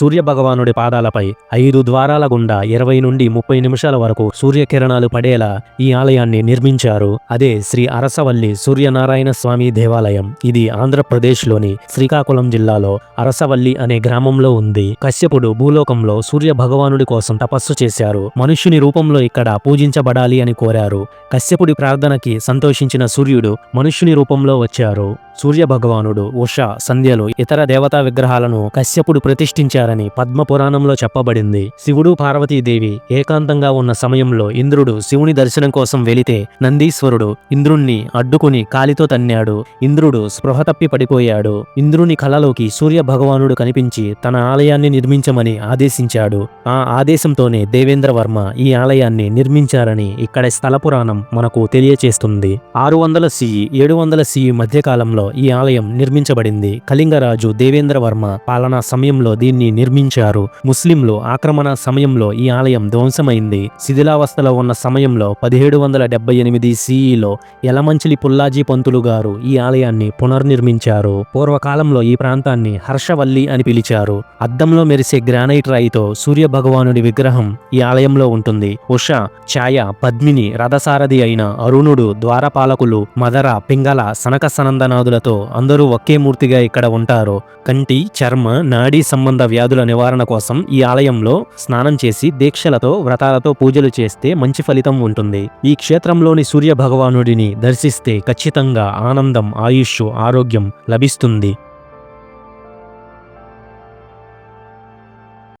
సూర్య భగవానుడి పాదాలపై ఐదు ద్వారాల గుండా ఇరవై నుండి ముప్పై నిమిషాల వరకు సూర్యకిరణాలు పడేలా ఈ ఆలయాన్ని నిర్మించారు. అదే శ్రీ అరసవల్లి సూర్యనారాయణ స్వామి దేవాలయం. ఇది ఆంధ్రప్రదేశ్లోని శ్రీకాకుళం జిల్లాలో అరసవల్లి అనే గ్రామంలో ఉంది. కశ్యపుడు భూలోకంలో సూర్య భగవానుడి కోసం తపస్సు చేశారు. మనుష్యుని రూపంలో ఇక్కడ పూజించబడాలి అని కోరారు. కశ్యపుడి ప్రార్థనకి సంతోషించిన సూర్యుడు మనుష్యుని రూపంలో వచ్చారు. సూర్య భగవానుడు ఉష సంధ్యలు ఇతర దేవతా విగ్రహాలను కశ్యపుడు ప్రతిష్ఠించారని పద్మ పురాణంలో చెప్పబడింది. శివుడు పార్వతీదేవి ఏకాంతంగా ఉన్న సమయంలో ఇంద్రుడు శివుని దర్శనం కోసం వెళితే నందీశ్వరుడు ఇంద్రుణ్ణి అడ్డుకుని కాలితో తన్నాడు. ఇంద్రుడు స్పృహ తప్పి పడిపోయాడు. ఇంద్రుని కలలోకి సూర్య భగవానుడు కనిపించి తన ఆలయాన్ని నిర్మించమని ఆదేశించాడు. ఆ ఆదేశంతోనే దేవేంద్రవర్మ ఈ ఆలయాన్ని నిర్మించారని ఇక్కడ స్థల పురాణం మనకు తెలియచేస్తుంది. ఆరు వందల సిఈ ఏడు వందల సిఈ మధ్యకాలంలో ఈ ఆలయం నిర్మించబడింది. కళింగరాజు దేవేంద్రవర్మ పాలనా సమయంలో దీన్ని నిర్మించారు. ముస్లింలు ఆక్రమణ సమయంలో ఈ ఆలయం ధ్వంసమైంది. శిథిలావస్థలో ఉన్న సమయంలో పదిహేడు వందల డెబ్బై ఎనిమిది సిఈలో యలమంచిలి పుల్లాజీ పంతులు గారు ఈ ఆలయాన్ని పునర్నిర్మించారు. పూర్వకాలంలో ఈ ప్రాంతాన్ని హర్షవల్లి అని పిలిచారు. అద్దంలో మెరిసే గ్రానైట్ రాయితో సూర్య భగవానుడి విగ్రహం ఈ ఆలయంలో ఉంటుంది. ఉష ఛాయ పద్మిని రథసారథి అయిన అరుణుడు ద్వారపాలకులు మదర పింగళ సనక వ్యాధులతో అందరూ ఒకే మూర్తిగా ఇక్కడ ఉంటారు. కంటి చర్మ నాడీ సంబంధ వ్యాధుల నివారణ కోసం ఈ ఆలయంలో స్నానం చేసి దీక్షలతో వ్రతాలతో పూజలు చేస్తే మంచి ఫలితం ఉంటుంది. ఈ క్షేత్రంలోని సూర్య భగవానుడిని దర్శిస్తే ఖచ్చితంగా ఆనందం ఆయుష్ ఆరోగ్యం లభిస్తుంది.